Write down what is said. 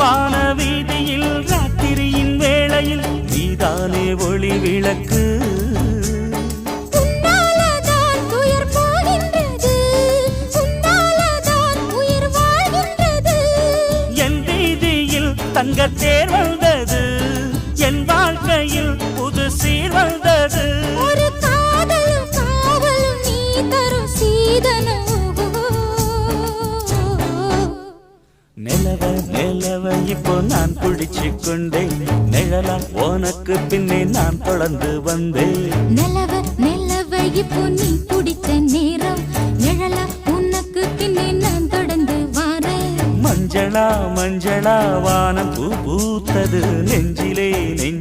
வான வீதியில் ராத்திரியின் வேளையில் நீதானே ஒளி விளக்கு. என் வீதியில் தங்கத்தேர் வந்தது. என் வாழ்க்கையில் புது சீ நிலவ நிலவ இப்போ நான் பிடிச்சு கொண்டேன் நிழலா உனக்கு பின்னே நான் தொடர்ந்து வந்தேன். நிலவ நிலவ இப்போ நீ பிடிச்ச நேரம். நிழலா உனக்கு பின்னே நான் தொடர்ந்து வாரேன். மஞ்சளா மஞ்சளா வானம் பூ பூத்தது நெஞ்சிலே நெஞ்ச